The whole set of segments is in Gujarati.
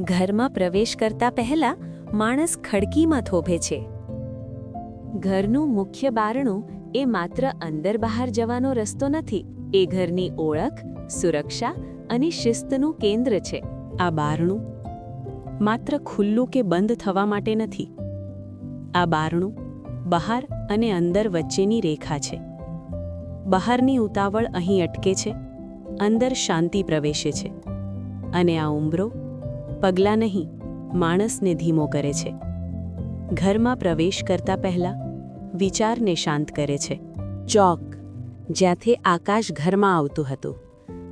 ઘરમાં પ્રવેશ કરતા પહેલા માણસ ખડકીમાં થોભે છે. ઘરનું મુખ્ય બારણું એ માત્ર અંદર બહાર જવાનો રસ્તો નથી, એ ઘરની ઓળખ, સુરક્ષા અને શિસ્તનું કેન્દ્ર છે. આ બારણું માત્ર ખુલ્લું કે બંધ થવા માટે નથી. આ બારણું બહાર અને અંદર વચ્ચેની રેખા છે. બહારની ઉતાવળ અહીં અટકે છે, અંદર શાંતિ પ્રવેશે છે. અને આ ઉંબરો પગલાં નહીં, માણસને ધીમો કરે છે. ઘરમાં પ્રવેશ કરતા પહેલા વિચારને શાંત કરે છે. ચોક, જ્યાંથી આકાશ ઘરમાં આવતું હતું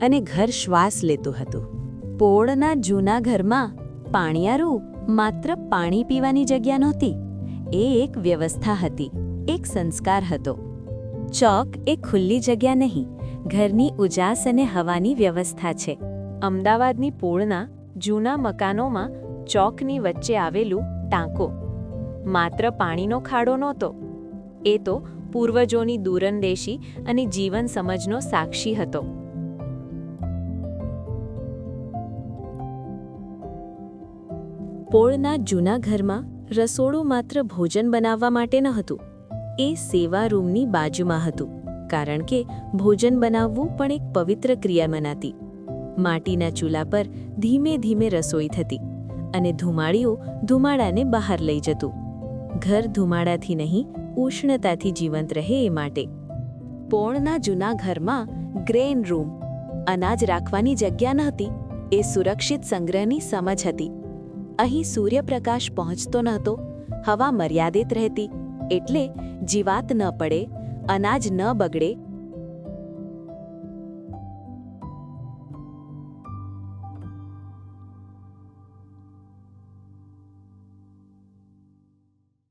અને ઘર શ્વાસ લેતું હતું. પોળના જૂના ઘરમાં પાણિયારું માત્ર પાણી પીવાની જગ્યા નહોતી. એ એક વ્યવસ્થા હતી, એક સંસ્કાર હતો. ચોક એ ખુલ્લી જગ્યા નહીં, ઘરની ઉજાસ અને હવાની વ્યવસ્થા છે. અમદાવાદની પોળના જૂના મકાનોમાં ચોકની વચ્ચે આવેલું ટાંકો. માત્ર પાણીનો ખાડો નહોતો. એ તો પૂર્વજોની દૂરંદેશી અને જીવન સમજનો સાક્ષી હતો. પોળના જૂના ઘરમાં રસોડું માત્ર ભોજન બનાવવા માટે ન હતું. એ સેવા રૂમની બાજુમાં હતું, કારણ કે ભોજન બનાવવું પણ એક પવિત્ર ક્રિયા મનાતી. માટીના ચૂલા પર ધીમે ધીમે રસોઈ થતી અને ધુમાડીઓ ધુમાડાને બહાર લઈ જતું. ઘર ધુમાડાથી નહીં, ઉષ્ણતાથી જીવંત રહે એ માટે. પોણના જૂના ઘરમાં ગ્રેન રૂમ, અનાજ રાખવાની જગ્યા નહોતી, એ સુરક્ષિત સંગ્રહની સમજ હતી. અહીં સૂર્યપ્રકાશ પહોંચતો નહોતો, હવા મર્યાદિત રહેતી, એટલે જીવાત ન પડે, અનાજ ન બગડે